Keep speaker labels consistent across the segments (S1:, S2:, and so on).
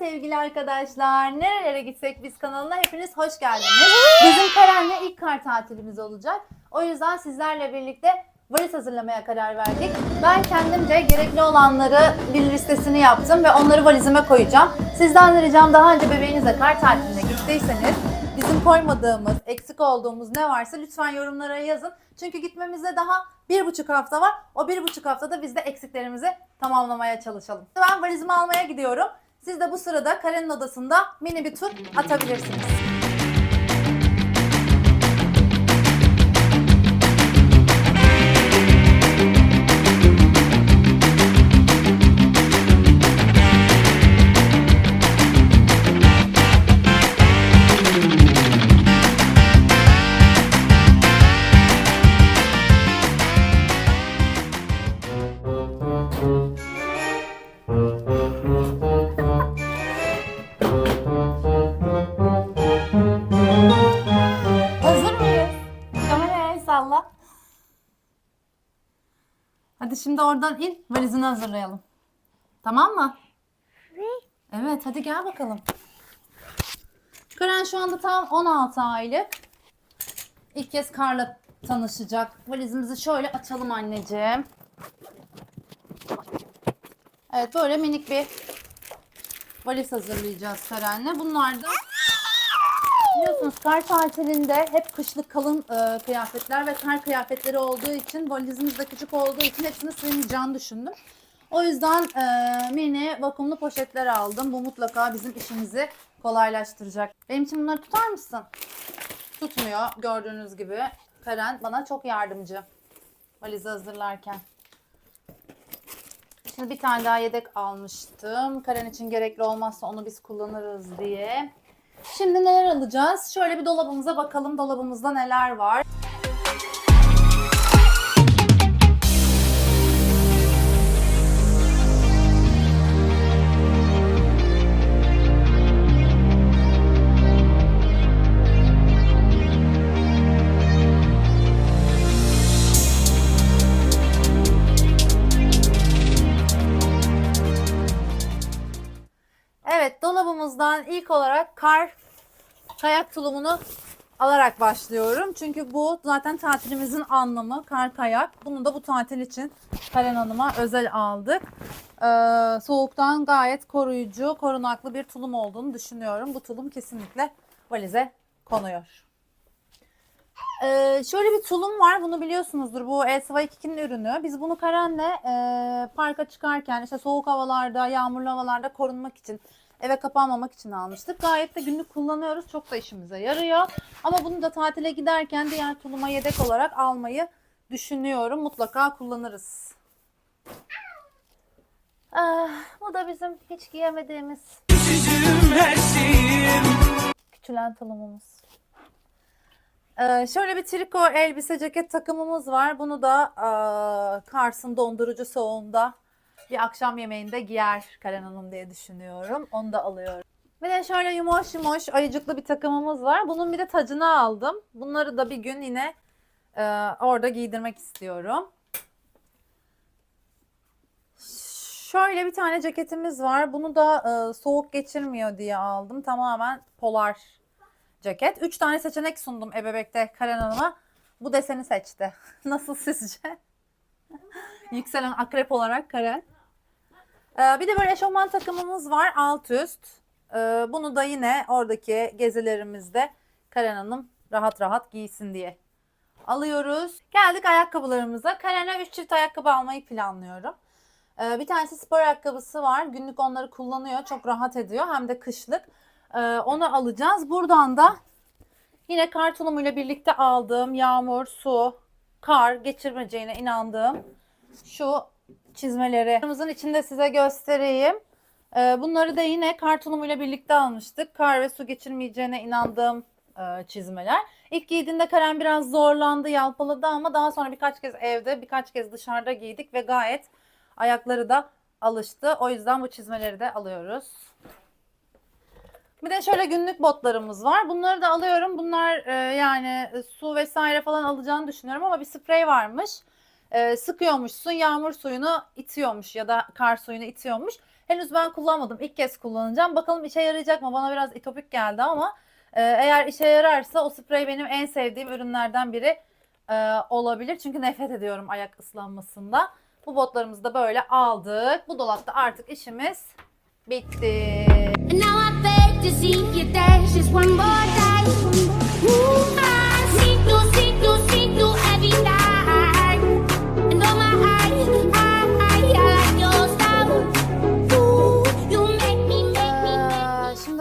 S1: sevgili arkadaşlar. Nerelere gitsek biz kanalına hepiniz hoş geldiniz. Bizim Karen'le ilk kar tatilimiz olacak. O yüzden sizlerle birlikte valiz hazırlamaya karar verdik. Ben kendimce gerekli olanları bir listesini yaptım ve onları valizime koyacağım. Sizden de ricam daha önce bebeğinizle kar tatiline gittiyseniz bizim koymadığımız, eksik olduğumuz ne varsa lütfen yorumlara yazın. Çünkü gitmemize daha bir buçuk hafta var. O bir buçuk haftada biz de eksiklerimizi tamamlamaya çalışalım. Ben valizimi almaya gidiyorum. Siz de bu sırada Karen'in odasında mini bir tur atabilirsiniz. Şimdi oradan in, valizini hazırlayalım. Tamam mı? Evet, hadi gel bakalım. Karen şu anda tam 16 aylık. İlk kez Kar'la tanışacak. Valizimizi şöyle açalım anneciğim. Evet, böyle minik bir valiz hazırlayacağız Karen'le. Bunlar da Biliyorsunuz kar tatilinde hep kışlık kalın e, kıyafetler ve kar kıyafetleri olduğu için valizimiz de küçük olduğu için hepsini sığmayacağını düşündüm. O yüzden e, mini vakumlu poşetler aldım. Bu mutlaka bizim işimizi kolaylaştıracak. Benim için bunları tutar mısın? Tutmuyor gördüğünüz gibi. Karen bana çok yardımcı valizi hazırlarken. Şimdi bir tane daha yedek almıştım. Karen için gerekli olmazsa onu biz kullanırız diye. Şimdi neler alacağız? Şöyle bir dolabımıza bakalım. Dolabımızda neler var? Dolabımızdan ilk olarak kar kayak tulumunu alarak başlıyorum. Çünkü bu zaten tatilimizin anlamı kar kayak. Bunu da bu tatil için Karen Hanım'a özel aldık. Ee, soğuktan gayet koruyucu, korunaklı bir tulum olduğunu düşünüyorum. Bu tulum kesinlikle valize konuyor. Ee, şöyle bir tulum var. Bunu biliyorsunuzdur. Bu Elsevier 2'nin ürünü. Biz bunu Karen'le e, parka çıkarken işte soğuk havalarda, yağmurlu havalarda korunmak için, eve kapanmamak için almıştık. Gayet de günlük kullanıyoruz. Çok da işimize yarıyor. Ama bunu da tatile giderken diğer tuluma yedek olarak almayı düşünüyorum. Mutlaka kullanırız. Ah, bu da bizim hiç giyemediğimiz küçülen tulumumuz. Ee, şöyle bir triko elbise ceket takımımız var. Bunu da e, Kars'ın dondurucu soğuğunda bir akşam yemeğinde giyer Karen Hanım diye düşünüyorum. Onu da alıyorum. Bir de şöyle yumuş yumuş ayıcıklı bir takımımız var. Bunun bir de tacını aldım. Bunları da bir gün yine e, orada giydirmek istiyorum. Şöyle bir tane ceketimiz var. Bunu da e, soğuk geçirmiyor diye aldım. Tamamen polar ceket. Üç tane seçenek sundum ebebekte Karen Hanım'a. Bu deseni seçti. Nasıl sizce? Yükselen akrep olarak Karen. Ee, bir de böyle eşofman takımımız var alt üst. Ee, bunu da yine oradaki gezilerimizde Karen Hanım rahat rahat giysin diye alıyoruz. Geldik ayakkabılarımıza. Karen'e 3 çift ayakkabı almayı planlıyorum. Ee, bir tanesi spor ayakkabısı var. Günlük onları kullanıyor. Çok rahat ediyor. Hem de kışlık. Onu alacağız. Buradan da yine kar tulumuyla birlikte aldığım yağmur, su, kar geçirmeyeceğine inandığım şu çizmeleri. Bunun içinde size göstereyim. Ee, bunları da yine kar tulumuyla birlikte almıştık. Kar ve su geçirmeyeceğine inandığım e, çizmeler. İlk giydiğinde Karen biraz zorlandı, yalpaladı ama daha sonra birkaç kez evde, birkaç kez dışarıda giydik ve gayet ayakları da alıştı. O yüzden bu çizmeleri de alıyoruz. Bir de şöyle günlük botlarımız var. Bunları da alıyorum. Bunlar e, yani su vesaire falan alacağını düşünüyorum ama bir sprey varmış. E, sıkıyormuşsun yağmur suyunu itiyormuş ya da kar suyunu itiyormuş. Henüz ben kullanmadım. İlk kez kullanacağım. Bakalım işe yarayacak mı? Bana biraz itopik geldi ama e, eğer işe yararsa o sprey benim en sevdiğim ürünlerden biri e, olabilir. Çünkü nefret ediyorum ayak ıslanmasında. Bu botlarımızı da böyle aldık. Bu dolapta artık işimiz bitti.
S2: Now I beg to see you dance just one more day. Ooh,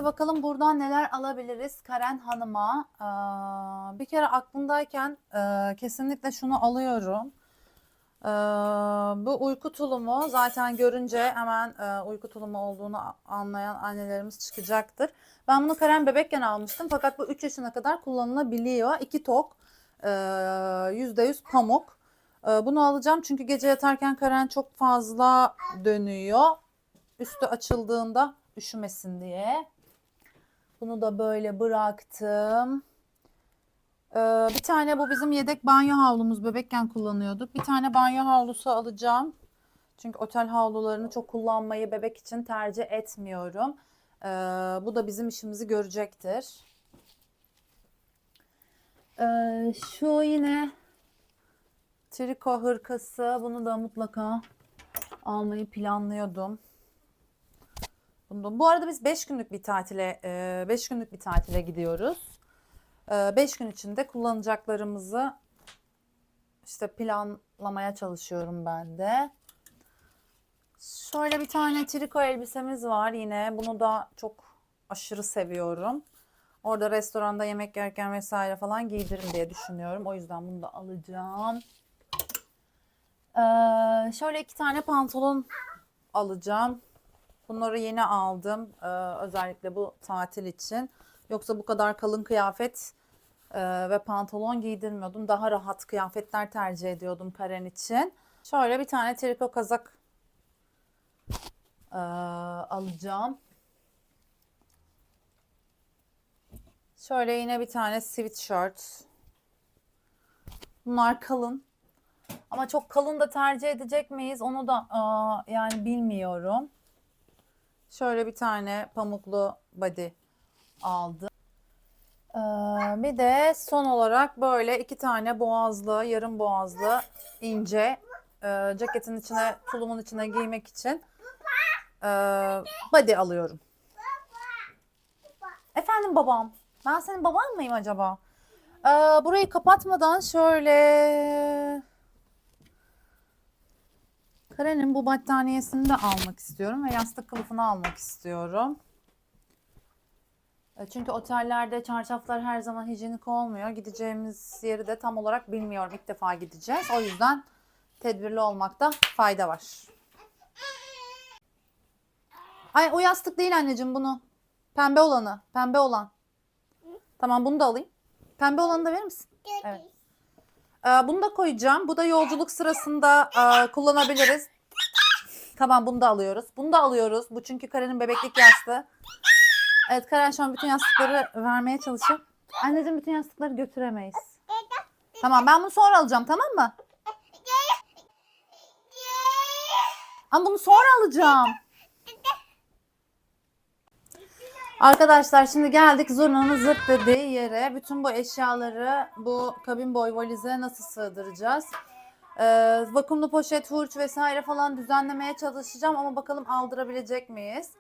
S1: bakalım buradan neler alabiliriz Karen Hanım'a. Ee, bir kere aklımdayken e, kesinlikle şunu alıyorum. Ee, bu uyku tulumu zaten görünce hemen e, uyku tulumu olduğunu anlayan annelerimiz çıkacaktır. Ben bunu Karen bebekken almıştım fakat bu 3 yaşına kadar kullanılabiliyor. 2 tok, e, %100 pamuk. E, bunu alacağım çünkü gece yatarken Karen çok fazla dönüyor. Üstü açıldığında üşümesin diye. Bunu da böyle bıraktım. Ee, bir tane bu bizim yedek banyo havlumuz bebekken kullanıyorduk. Bir tane banyo havlusu alacağım. Çünkü otel havlularını çok kullanmayı bebek için tercih etmiyorum. Ee, bu da bizim işimizi görecektir. Ee, şu yine triko hırkası. Bunu da mutlaka almayı planlıyordum. Bunu, bu arada biz 5 günlük bir tatile 5 günlük bir tatile gidiyoruz. 5 gün içinde kullanacaklarımızı işte planlamaya çalışıyorum ben de. Şöyle bir tane triko elbisemiz var yine. Bunu da çok aşırı seviyorum. Orada restoranda yemek yerken vesaire falan giydiririm diye düşünüyorum. O yüzden bunu da alacağım. Ee, şöyle iki tane pantolon alacağım. Bunları yeni aldım. Ee, özellikle bu tatil için. Yoksa bu kadar kalın kıyafet e, ve pantolon giydirmiyordum. Daha rahat kıyafetler tercih ediyordum Karen için. Şöyle bir tane triko kazak e, alacağım. Şöyle yine bir tane sweatshirt. Bunlar kalın. Ama çok kalın da tercih edecek miyiz? Onu da aa, yani bilmiyorum. Şöyle bir tane pamuklu body aldım. Ee, bir de son olarak böyle iki tane boğazlı, yarım boğazlı ince e, ceketin içine, tulumun içine giymek için e, body alıyorum. Efendim babam. Ben senin baban mıyım acaba? Ee, burayı kapatmadan şöyle Karen'in bu battaniyesini de almak istiyorum ve yastık kılıfını almak istiyorum. E, Çünkü otellerde çarşaflar her zaman hijyenik olmuyor. Gideceğimiz yeri de tam olarak bilmiyorum. İlk defa gideceğiz. O yüzden tedbirli olmakta fayda var. Ay o yastık değil anneciğim bunu. Pembe olanı. Pembe olan. Tamam bunu da alayım. Pembe olanı da verir misin? Evet. Bunu da koyacağım. Bu da yolculuk sırasında kullanabiliriz. Tamam bunu da alıyoruz. Bunu da alıyoruz. Bu çünkü Karen'in bebeklik yastığı. Evet Karen şu an bütün yastıkları vermeye çalışıyor. Anneciğim bütün yastıkları götüremeyiz. Tamam ben bunu sonra alacağım tamam mı? Ama bunu sonra alacağım. Arkadaşlar şimdi geldik zurnanın zırt dediği yere. Bütün bu eşyaları bu kabin boy valize nasıl sığdıracağız? Ee, vakumlu poşet, hurç vesaire falan düzenlemeye çalışacağım ama bakalım aldırabilecek miyiz?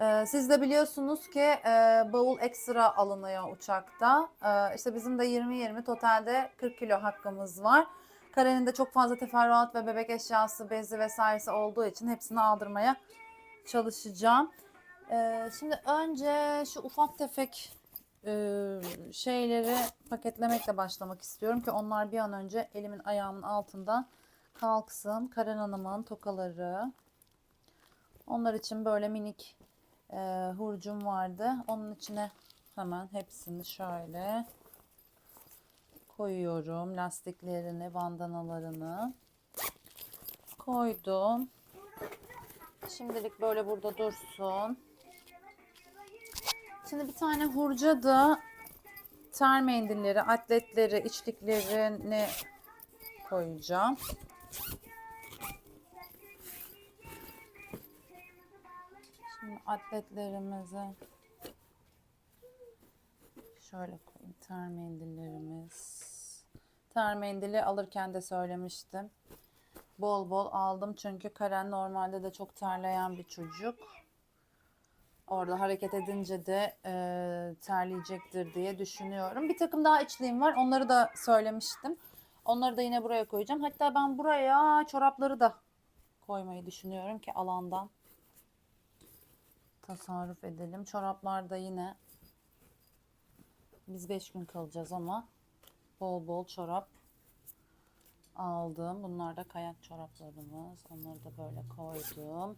S1: Ee, siz de biliyorsunuz ki e, bavul ekstra alınıyor uçakta. Ee, işte bizim de 20-20 totalde 40 kilo hakkımız var. Karenin de çok fazla teferruat ve bebek eşyası, bezi vesairesi olduğu için hepsini aldırmaya çalışacağım. Ee, şimdi önce şu ufak tefek e, şeyleri paketlemekle başlamak istiyorum ki onlar bir an önce elimin ayağımın altından kalksın. Karen Hanım'ın tokaları. Onlar için böyle minik e, hurcum vardı. Onun içine hemen hepsini şöyle koyuyorum. Lastiklerini, bandanalarını koydum. Şimdilik böyle burada dursun. Şimdi bir tane hurca da ter mendilleri, atletleri, içliklerini koyacağım. atletlerimizi. Şöyle koyayım. Ter mendillerimiz. Ter mendili alırken de söylemiştim. Bol bol aldım çünkü Karen normalde de çok terleyen bir çocuk. Orada hareket edince de e, terleyecektir diye düşünüyorum. Bir takım daha içliğim var. Onları da söylemiştim. Onları da yine buraya koyacağım. Hatta ben buraya çorapları da koymayı düşünüyorum ki alandan tasarruf edelim. Çoraplar da yine biz 5 gün kalacağız ama bol bol çorap aldım. Bunlar da kayak çoraplarımız. Onları da böyle koydum.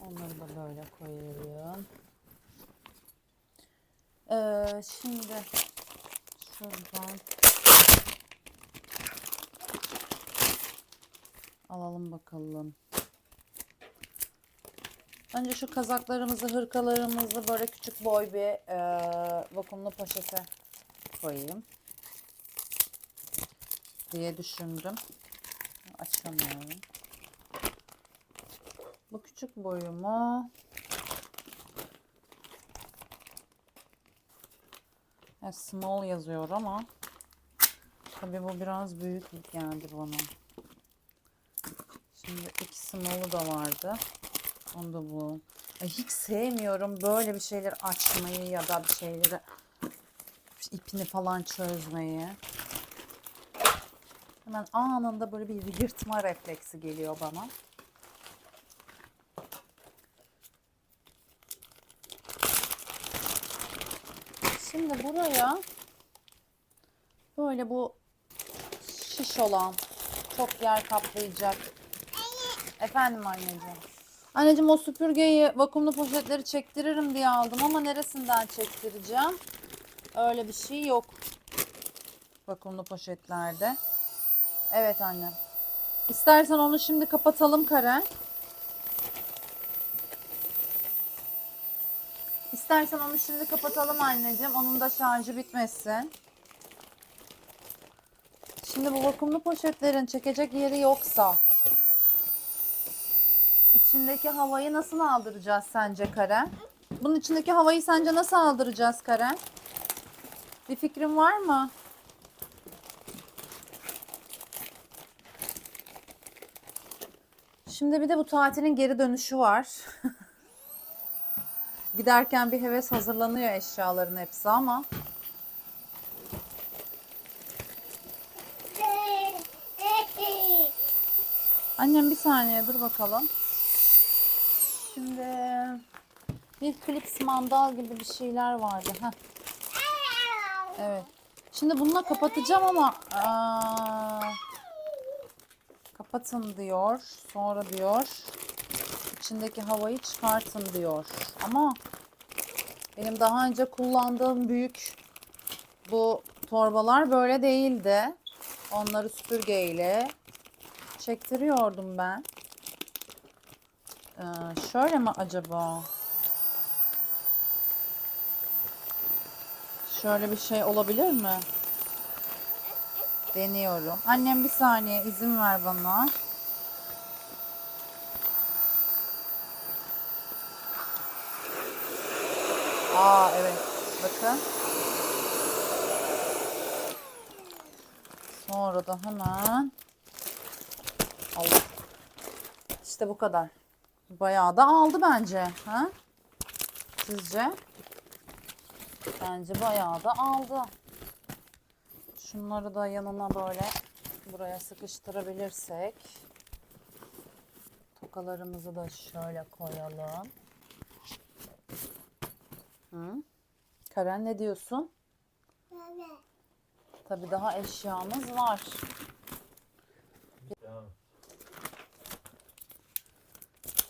S1: Onları da böyle koyuyorum. Ee, şimdi şuradan alalım bakalım. Önce şu kazaklarımızı, hırkalarımızı böyle küçük boy bir e, vakumlu poşete koyayım diye düşündüm. Açamıyorum. Bu küçük boyumu ya small yazıyor ama tabii bu biraz büyük geldi bana. Şimdi iki small'u da vardı. Onu da bu. Hiç sevmiyorum böyle bir şeyler açmayı ya da bir şeyleri ipini falan çözmeyi. Hemen anında böyle bir yırtma refleksi geliyor bana. Şimdi buraya böyle bu şiş olan çok yer kaplayacak. Efendim anneciğim. Anneciğim o süpürgeyi vakumlu poşetleri çektiririm diye aldım ama neresinden çektireceğim? Öyle bir şey yok. Vakumlu poşetlerde. Evet annem. İstersen onu şimdi kapatalım Karen. İstersen onu şimdi kapatalım anneciğim. Onun da şarjı bitmesin. Şimdi bu vakumlu poşetlerin çekecek yeri yoksa içindeki havayı nasıl aldıracağız sence Karen? Bunun içindeki havayı sence nasıl aldıracağız Karen? Bir fikrin var mı? Şimdi bir de bu tatilin geri dönüşü var. Giderken bir heves hazırlanıyor eşyaların hepsi ama Annem bir saniye dur bakalım. Şimdi bir klips mandal gibi bir şeyler vardı. Heh. Evet. Şimdi bununla kapatacağım ama aa, kapatın diyor. Sonra diyor içindeki havayı çıkartın diyor. Ama benim daha önce kullandığım büyük bu torbalar böyle değildi. Onları süpürgeyle çektiriyordum ben. Ee, şöyle mi acaba? Şöyle bir şey olabilir mi? Deniyorum. Annem bir saniye izin ver bana. Aa evet. Bakın. Sonra da hemen Allah. İşte bu kadar. Bayağı da aldı bence. Ha? Sizce? Bence bayağı da aldı. Şunları da yanına böyle buraya sıkıştırabilirsek. Tokalarımızı da şöyle koyalım. Hı? Karen ne diyorsun? Tabii daha eşyamız var.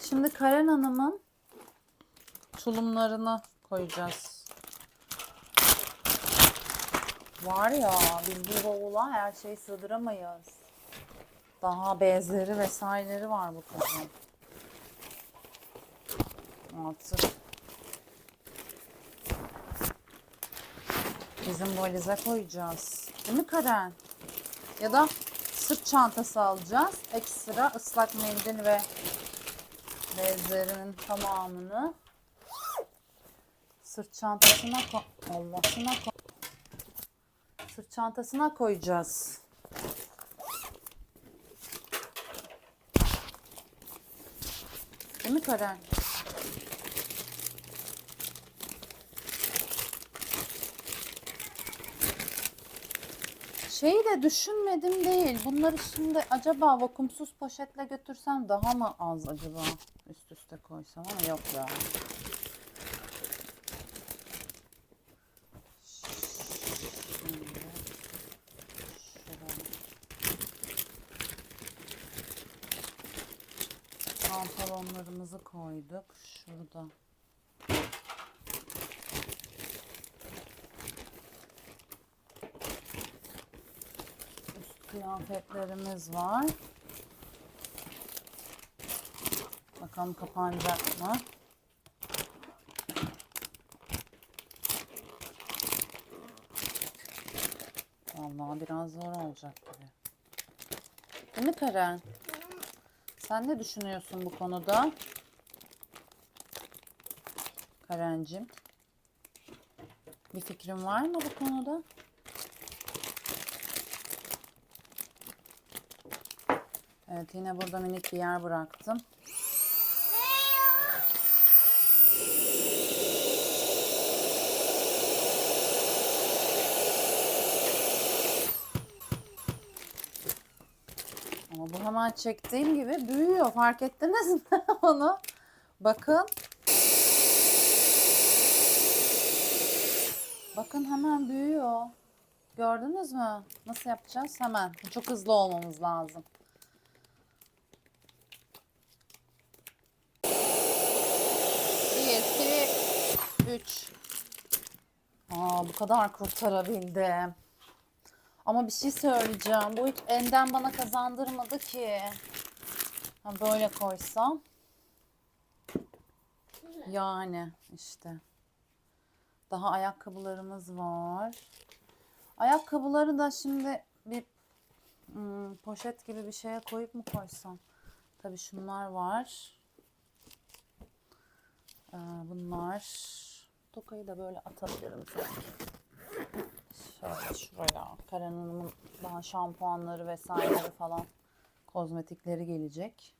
S1: Şimdi Karen Hanım'ın tulumlarını koyacağız. Var ya biz bu bavula her şeyi sığdıramayız. Daha bezleri vesaireleri var bu kızın. Artık bizim valize koyacağız. Değil mi Karen? Ya da sırt çantası alacağız. Ekstra ıslak mendil ve bezlerinin tamamını sırt çantasına ko sırt çantasına koyacağız. Değil mi Karen? Şeyi de düşünmedim değil. Bunları şimdi acaba vakumsuz poşetle götürsem daha mı az acaba üst üste koysam ama yok ya. Pantolonlarımızı koyduk. Şurada. Üst kıyafetlerimiz var. Bakalım kapanacak mı? Vallahi biraz zor olacak gibi. Değil mi Karen? Sen ne düşünüyorsun bu konuda? Karencim. Bir fikrin var mı bu konuda? Evet yine burada minik bir yer bıraktım. Ama bu hemen çektiğim gibi büyüyor. Fark ettiniz mi onu? Bakın. Bakın hemen büyüyor. Gördünüz mü? Nasıl yapacağız? Hemen. Çok hızlı olmamız lazım. 3. Aa, bu kadar kurtarabildim. Ama bir şey söyleyeceğim. Bu hiç elden bana kazandırmadı ki. Ha, böyle koysam. Yani işte. Daha ayakkabılarımız var. Ayakkabıları da şimdi bir hmm, poşet gibi bir şeye koyup mu koysam? Tabii şunlar var. Ee, bunlar Tokayı da böyle atabilirim sanki. Şöyle şuraya. Karen Hanım'ın daha şampuanları vesaireleri falan kozmetikleri gelecek.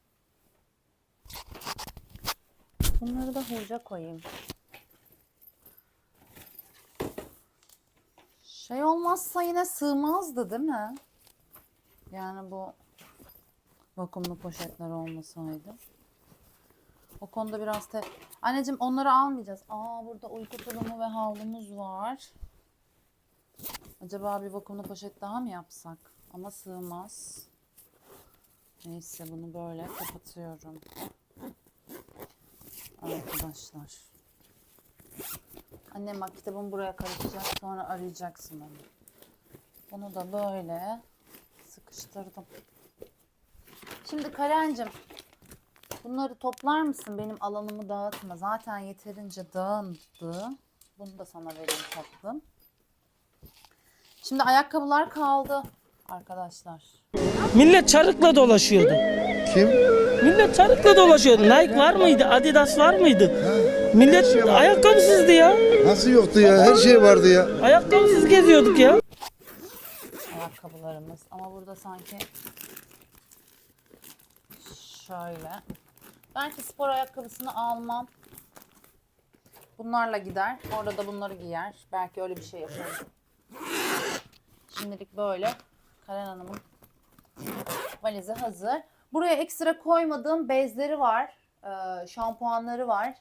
S1: Bunları da hurca koyayım. Şey olmazsa yine sığmazdı değil mi? Yani bu vakumlu poşetler olmasaydı. O konuda biraz te... Anneciğim onları almayacağız. Aa burada uyku tulumu ve havlumuz var. Acaba bir vakumlu poşet daha mı yapsak? Ama sığmaz. Neyse bunu böyle kapatıyorum. Arkadaşlar. Annem bak kitabımı buraya karışacak. Sonra arayacaksın onu. Bunu da böyle sıkıştırdım. Şimdi Karencim bunları toplar mısın? Benim alanımı dağıtma. Zaten yeterince dağındı. Bunu da sana vereyim tatlım. Şimdi ayakkabılar kaldı arkadaşlar.
S3: Millet çarıkla dolaşıyordu.
S4: Kim?
S3: Millet çarıkla dolaşıyordu. Nike var mıydı? Adidas var mıydı? Millet ayakkabısızdı ya.
S4: Nasıl yoktu ya? Her şey vardı ya.
S3: Ayakkabısız geziyorduk ya.
S1: ayakkabılarımız. Ama burada sanki şöyle. Belki spor ayakkabısını almam. Bunlarla gider. Orada da bunları giyer. Belki öyle bir şey yaparım. Şimdilik böyle. Karen Hanım'ın valizi hazır. Buraya ekstra koymadığım bezleri var. Ee, şampuanları var.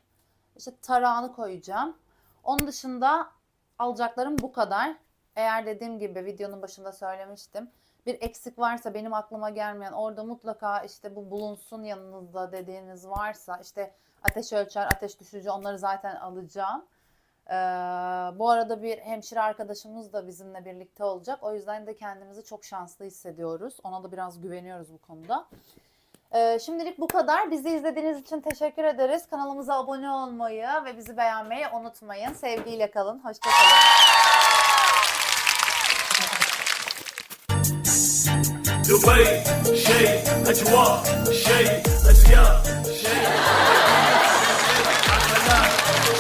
S1: İşte tarağını koyacağım. Onun dışında alacaklarım bu kadar. Eğer dediğim gibi videonun başında söylemiştim. Bir eksik varsa benim aklıma gelmeyen orada mutlaka işte bu bulunsun yanınızda dediğiniz varsa işte ateş ölçer, ateş düşürücü onları zaten alacağım. Ee, bu arada bir hemşire arkadaşımız da bizimle birlikte olacak. O yüzden de kendimizi çok şanslı hissediyoruz. Ona da biraz güveniyoruz bu konuda. Ee, şimdilik bu kadar. Bizi izlediğiniz için teşekkür ederiz. Kanalımıza abone olmayı ve bizi beğenmeyi unutmayın. Sevgiyle kalın. Hoşçakalın.
S5: دبي شيء أجواء شيء أزياء
S2: شيء.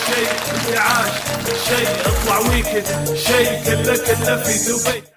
S2: شيء انتعاش شيء أطلع ويكند شيء كله كله في دبي.